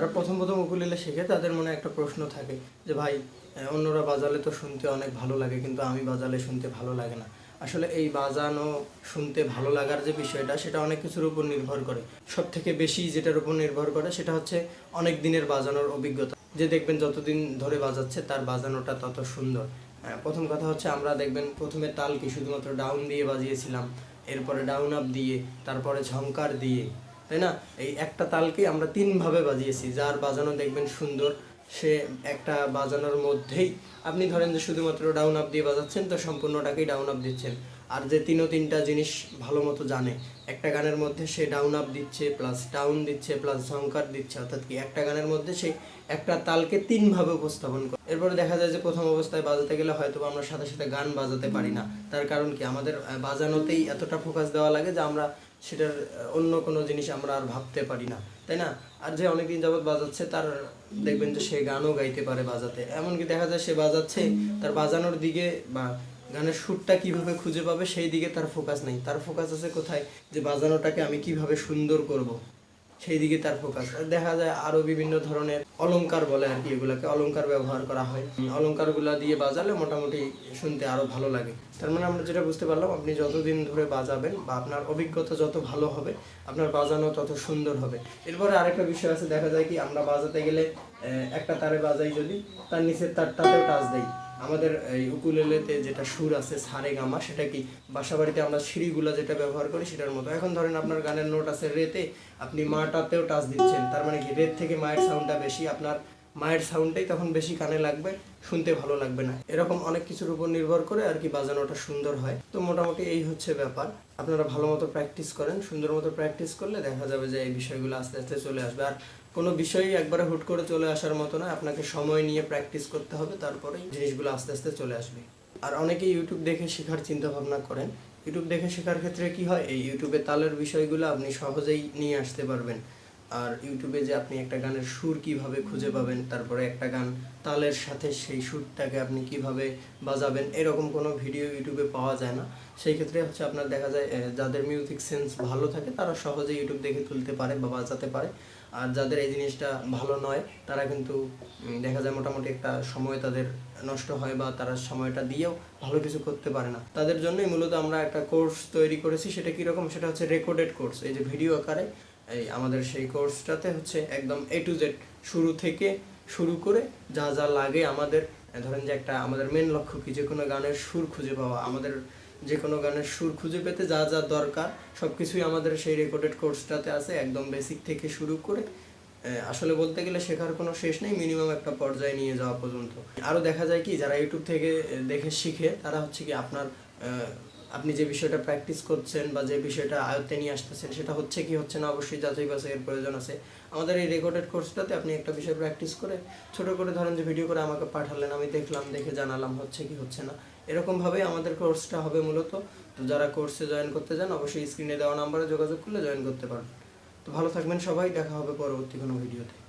যারা প্রথম প্রথম উকুলেলে শেখে, তাদের মনে একটা প্রশ্ন থাকে যে, ভাই অন্যরা বাজালে তো শুনতে অনেক ভালো লাগে, কিন্তু আমি বাজালে শুনতে ভালো লাগে না। আসলে এই বাজানো শুনতে ভালো লাগার যে বিষয়টা, সেটা অনেক কিছুর উপর নির্ভর করে। সব থেকে বেশি যেটার উপর নির্ভর করে, সেটা হচ্ছে অনেক দিনের বাজানোর অভিজ্ঞতা। যে দেখবেন যতদিন ধরে বাজাচ্ছে, তার বাজানোটা তত সুন্দর। প্রথম কথা হচ্ছে আমরা দেখবেন প্রথমে তাল কি শুধুমাত্র ডাউন দিয়ে বাজিয়েছিলাম, এরপরে ডাউন আপ দিয়ে, তারপরে ঝংকার দিয়ে তাই না? এই একটা তালকে আমরা তিনভাবে বাজিয়েছি। যার বাজানো দেখবেন সুন্দর। সে একটা বাজানোর মধ্যেই আপনি ধরেন যে শুধুমাত্র ডাউন আপ দিয়ে বাজাচ্ছেন, তো সম্পূর্ণটাকেই ডাউন আপ দিচ্ছেন। আর যে তিনও তিনটা জিনিস ভালো মতো জানে, একটা গানের মধ্যে সে ডাউন আপ দিচ্ছে প্লাস ডাউন দিচ্ছে প্লাস ঝংকার দিচ্ছে, অর্থাৎ কি একটা গানের মধ্যে সে একটা তালকে তিনভাবে উপস্থাপন করে। এরপরে দেখা যায় যে প্রথম অবস্থায় বাজাতে গেলে হয়তো আমরা সাথে সাথে গান বাজাতে পারি না। তার কারণ কি? আমাদের বাজানোতেই এতটা ফোকাস দেওয়া লাগে যে আমরা সেটার অন্য কোনো জিনিস আমরা আর ভাবতে পারি না, তাই না? আর যে অনেকদিন যাবৎ বাজাচ্ছে, তার দেখবেন যে সে গানও গাইতে পারে বাজাতে। এমনকি দেখা যায় সে বাজাচ্ছে, তার বাজানোর দিকে বা গানের সুরটা কীভাবে খুঁজে পাবে, সেই দিকে তার ফোকাস নেই। তার ফোকাস আছে কোথায়? যে বাজানোটাকে আমি কীভাবে সুন্দর করব? সেই দিকে তার ফোকাস দেখা যায় আরও বিভিন্ন ধরনের অলংকার বলে আর কি এগুলাকে অলংকার ব্যবহার করা হয়। অলংকারগুলা দিয়ে বাজালে মোটামুটি শুনতে আরও ভালো লাগে। তার মানে আমরা যেটা বুঝতে পারলাম, আপনি যতদিন ধরে বাজাবেন বা আপনার অভিজ্ঞতা যত ভালো হবে, আপনার বাজানো তত সুন্দর হবে। এরপরে আরেকটা বিষয় আছে, দেখা যায় কি আমরা বাজাতে গেলে একটা তারে বাজাই যদি, তার নিচের তারটাতেও টাচ দেই। আমাদের এই উকুলেলেতে যেটা সুর আছে, সারে গামা, সেটা কি বাসা বাড়িতে আমরা সিঁড়িগুলো যেটা ব্যবহার করি সেটার মতো। এখন ধরেন আপনার গানের নোট আছে রেতে, আপনি মাটাতেও টাচ দিচ্ছেন, তার মানে কি রেত থেকে মায়ের সাউন্ডটা বেশি, আপনার মায়ের সাউন্ডটাই তখন বেশি কানে লাগবে, শুনতে ভালো লাগবে না। এরকম অনেক কিছুর উপর নির্ভর করে আর কি বাজানোটা সুন্দর হয়। তো মোটামুটি এই হচ্ছে ব্যাপার। আপনারা ভালো মতো প্র্যাকটিস করেন, সুন্দর মতো প্র্যাকটিস করলে দেখা যাবে যে এই বিষয়গুলো আস্তে আস্তে চলে আসবে। আর কোনো বিষয়ই একবারে হুট করে চলে আসার মতো না, আপনাকে সময় নিয়ে প্র্যাকটিস করতে হবে, তারপরেই জিনিসগুলো আস্তে আস্তে চলে আসবে। আর অনেকে ইউটিউব দেখে শেখার চিন্তা ভাবনা করেন। ইউটিউব দেখে শেখার ক্ষেত্রে কি হয়? এই ইউটিউবে তালের বিষয়গুলো আপনি সহজেই নিয়ে আসতে পারবেন। আর ইউটিউবে যে আপনি একটা গানের সুর কীভাবে খুঁজে পাবেন, তারপরে একটা গান তালের সাথে সেই সুরটাকে আপনি কীভাবে বাজাবেন, এরকম কোনো ভিডিও ইউটিউবে পাওয়া যায় না। সেই ক্ষেত্রে হচ্ছে আপনার দেখা যায় যাদের মিউজিক সেন্স ভালো থাকে, তারা সহজে ইউটিউব দেখে তুলতে পারে বা বাজাতে পারে। আর যাদের এই জিনিসটা ভালো নয়, তারা কিন্তু দেখা যায় মোটামুটি একটা সময় তাদের নষ্ট হয় বা তারা সময়টা দিয়েও ভালো কিছু করতে পারে না। তাদের জন্যই মূলত আমরা একটা কোর্স তৈরি করেছি, সেটা কীরকম? সেটা হচ্ছে রেকর্ডেড কোর্স এই যে ভিডিও আকারে এই আমাদের সেই কোর্সটাতে হচ্ছে একদম এ টু জেড শুরু থেকে শুরু করে যা যা লাগে আমাদের ধরেন যে একটা আমাদের মেন লক্ষ্য কি? যে কোনো গানের সুর খুঁজে পাওয়া, আমাদের যে কোনো গানের সুর খুঁজে পেতে যা যা দরকার সব কিছুই আমাদের সেই রেকর্ডেড কোর্সটাতে আছে একদম বেসিক থেকে শুরু করে আসলে বলতে গেলে শেখার কোনো শেষ নেই মিনিমাম একটা পর্যায়ে নিয়ে যাওয়া পর্যন্ত। আরও দেখা যায় কি, যারা ইউটিউব থেকে দেখে শিখে, তারা হচ্ছে কি আপনার আপনি যে বিষয়টা প্র্যাকটিস করছেন বা যে বিষয়টা আয়ত্তে নিয়ে আসতেছেন, সেটা হচ্ছে কি, হচ্ছে না, অবশ্যই যাচাই বাছাইয়ের প্রয়োজন আছে। আমাদের এই রেকর্ডেড কোর্সটাতে আপনি একটা বিষয় প্র্যাকটিস করে ছোট করে ধরেন যে ভিডিও করে আমাকে পাঠালেন, আমি দেখলাম, দেখে জানালাম হচ্ছে কি, হচ্ছে না। এরকমভাবেই আমাদের কোর্সটা হবে মূলত। তো যারা কোর্সে জয়েন করতে চান, অবশ্যই স্ক্রিনে দেওয়া নাম্বারে যোগাযোগ করলে জয়েন করতে পারেন তো ভালো থাকবেন সবাই, দেখা হবে পরবর্তী কোনো ভিডিওতে